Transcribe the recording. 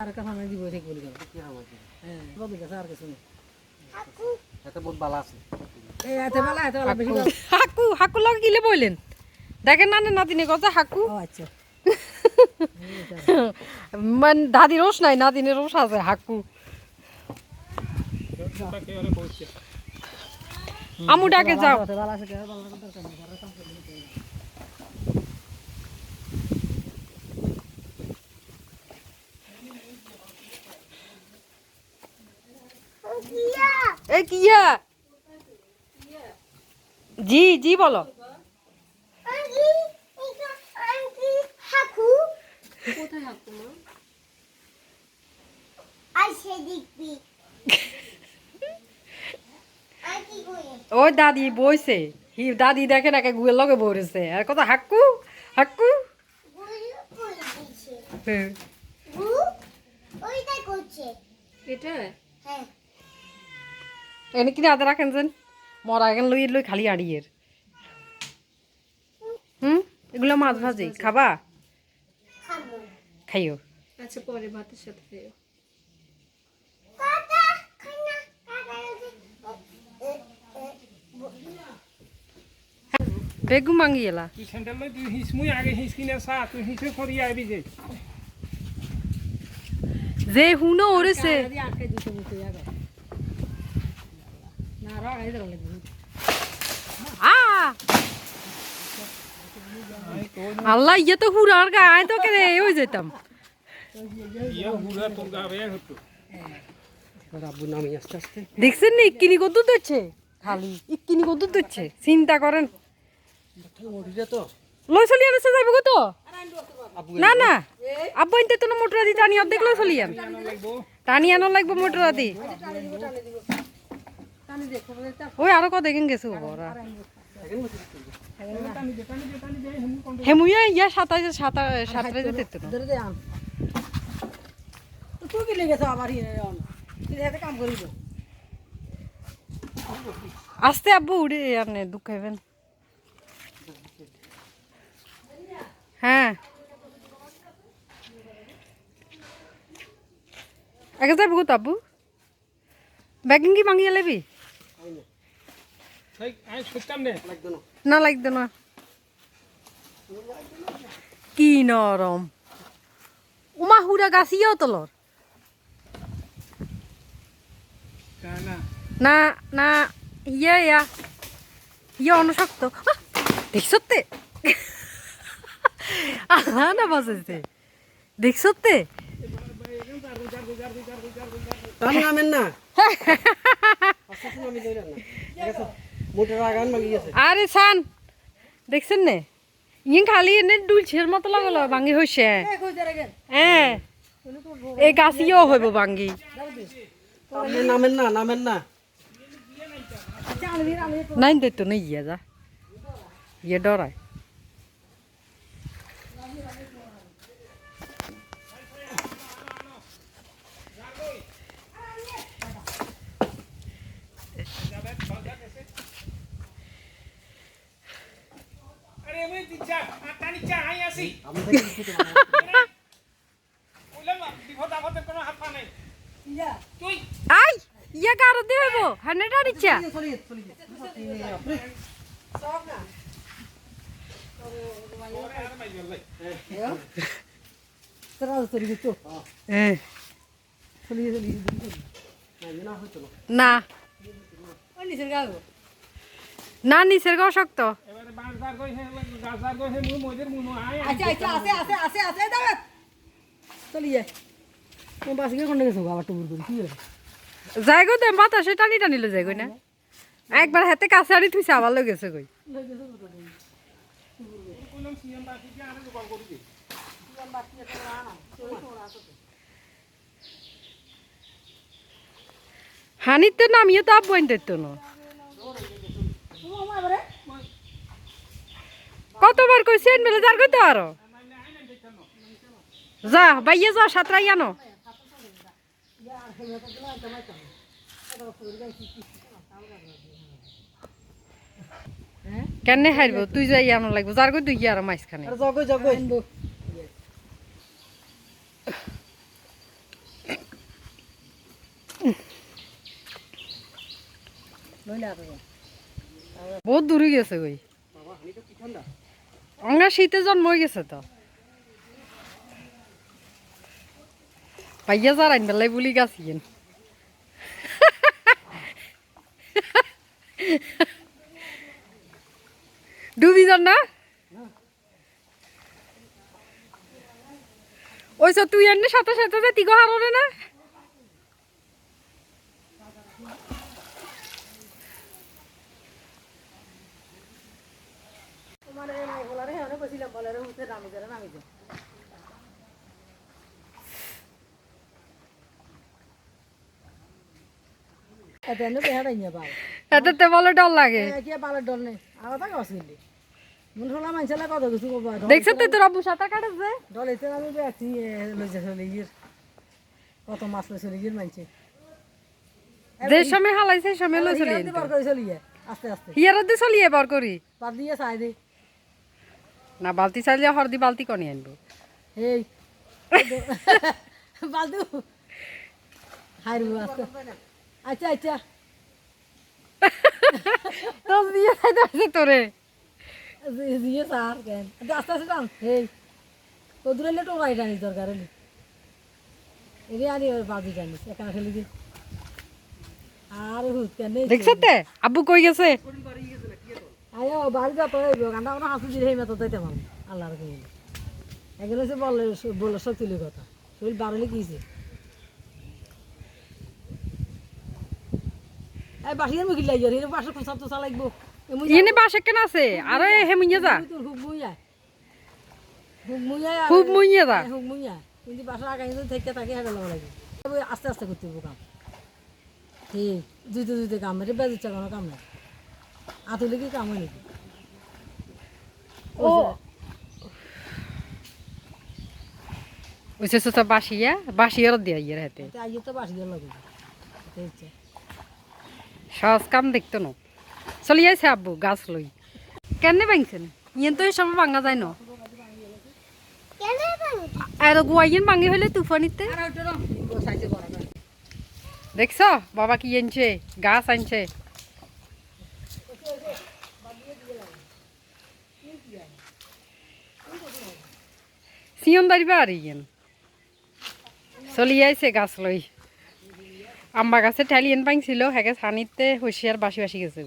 আর কাছে আমি দিব ঠিক বলি গেল হ্যাঁ বলি গেছে আর কিছু নেই এটা বহুত ভালো আছে এই এতে বেলা এতে বেলা বেশি হাকু হাকু লগে গিলে বললেন দেখেন না নাতিনে কথা হাকু আচ্ছা মানে দাদি রোষ নাই নাতিনের রোষ আছে হাকু আমু ডাকে যাও এতে বেলা আছে কে বেলা দরকার নেই ঘরে কাম করে নিতে হবে। এই কিয়া জি জি বলো। ওই দাদি বইছে। হি দাদি দেখে নাকি গুয়ের লগে বইরেছে আর কথা হাক্কু হাক্কু হ্যাঁ। এটা? এনে কিনে আদা রাখেন যেন। মরা এখন লই লই খালি আড়িয়ের হুম? এগুলো মাছ ভাজি খাবা? খাইও। আচ্ছা পরে ভাতের সাথে খেও বেগু মাঙ্গি এলা। তুই স্যান্ডেল লই তুই হিস মুই আগে হিস কিনে চা তুই হিসে করি আইবি যে। যে হুনো ওরেছে। আটকে দিতে মুখে আগে না রা এই ধরে লাগবে আ আল্লাহ ইয়ে তো হুরার গায়ে তো কে ওই যেতাম। দেখছেন না ইক্কিনি কত দিচ্ছে খালি ইক্কিনি কত দিচ্ছে চিন্তা করেন। কত না না, আব্বা মোটর আদি টানি অর্ধেক লই চলি আন লাগবো টানি আনো লাগবে মোটর আদি ওই আরও কত দেখেন গেছে ওরা। হেমুইয়া ইয়া সাতাই সাতা সাতটাই যেতে তুই কি লেগেছ আবার কাম করিব আস্তে আব্বু, উড়ে আর নে দুঃখ হইবেন হ্যাঁ। আগে যাব আব্বু। ব্যাগিং কি মাঙ্গিয়ে লেবি? নে লাগতো না। কি নরম। উমা হুরা গাছিও তলর। না না, ইয়া ইয়া। ইয়া অনশক্ত। দেখছতে আহা না বাজেছে দেখছতে টানি নামেন না। আরে সান দেখছেন নে? ইন খালি এনে ডুলছের মতো লাগল ভাঙ্গি হইছে। হ্যাঁ এই গাছিও হইব ভাঙ্গি। নামেন না নামেন না। নাই তো নেই ইয়ে যা। ইয়ে ডরায়। আই ইয়ে কারও দেব হান্ড্রেড ইচ্ছা হ্যাঁ না। না নিচের গাও শক্ত। যাই গো দেম বাতাসে টানি টানিলে যাই গই না? একবার হাতে কাছে আনি থুইছে আবার লই গেছে কই কোন সিএম বাকি কি আরে কল হানিতে নামিয়ে তো আব্বু আনতে তো না। কতবার কই সেন মেলে যার কইতে পারো? যা বাইয়ে যা সাঁতরাই আনো। কেনে হারবো? তুই যাই আনো লাগবো। যার কই তুই আর মাইসখানে জগই জগই বহুত দূরে গেছে ওই আমরা শীতে জন্ম হয়ে গেছে তো। পাইয়া যার আইন বেলাই বুলি গাছিয়েন ডুবি যান না? ওই তুই এনে সাথে সাথে যে তিগো হারনে না তোমার এই নাই উঠে নামি করে নামি এতে বলে ডর লাগে। ডর নেই। মন কত কিছু দেখছ তো তোর আব্বু সাঁতার কাটেছে? ডলেতে আমি বেছি লইছে চলে গিয়ে। কত মাছ মানছে। যে সময় হালাইছে সময় আস্তে আস্তে। চলিয়ে বার করি। বাদ দিয়ে চাই দে। না বালতি চাইলে হরদি বালতি কনি আনব। এই বালদু। হাই রু আস্তে। আচ্ছা আচ্ছা। তোর দিয়ে খাইতে আছে তোরে। দিয়ে স্যার কেন? আস্তে আস্তে টান। এই তো দূরে লেটো গাড়ি টানি দরকার হলি। এরে আনি ওর বাদি টানিস একা খেলি দি। আর হুত কেন দেখছ তে? আব্বু কই গেছে? আয়ো বাড়ি যা তো এই গান্ডা কোনো হাসু দিলে মতো দিতে পারব আল্লাহর কাছে এগুলো হচ্ছে বলে বলে সত্যি কথা। শরীর বাড়লে কিছে এই বাসিয়ে মুখি লাগিয়ে এর বাসা খোঁচা তোষা লাগবো। ইনে বাসে কেন আছে? আরে হে মুইয়া যা। তোর হুক মুইয়া হুক মুইয়া খুব মুইয়া যা। হুক মুইয়া কিন্তু বাসা আগাই যদি থেকে থাকে হেঁটে লাগা লাগে আস্তে আস্তে করতে হব কাম। ঠিক। দুইতে দুইতে কাম এটা বেজ ইচ্ছা কোনো কাম নাই। আতুলে কি কাম হয় নাকি? ও। ওইসে তো বাসিয়া বাসিয়ার দিয়া ইয়ের হাতে। আইয়ে তো বাসিয়ে লাগে। সহজ কাম দেখতো না। চলি আইছে আব্বু গাছ লই। কেন ভাঙছেন ইয়েন তো সময় ভাঙা যায় না। আর গুয়াইন ভাঙি হলে তুফানিতে? দেখছ? বাবা কি আনছে? গাছ আনছে। সিয়ন দাঁড়িয়ে চলি আইছে গাছ লই আম্বা গাছে ঠেলিয়েন পাইছিল হ্যাঁ সানিতে হুঁশিয়ার বাসি বাসি গেছে।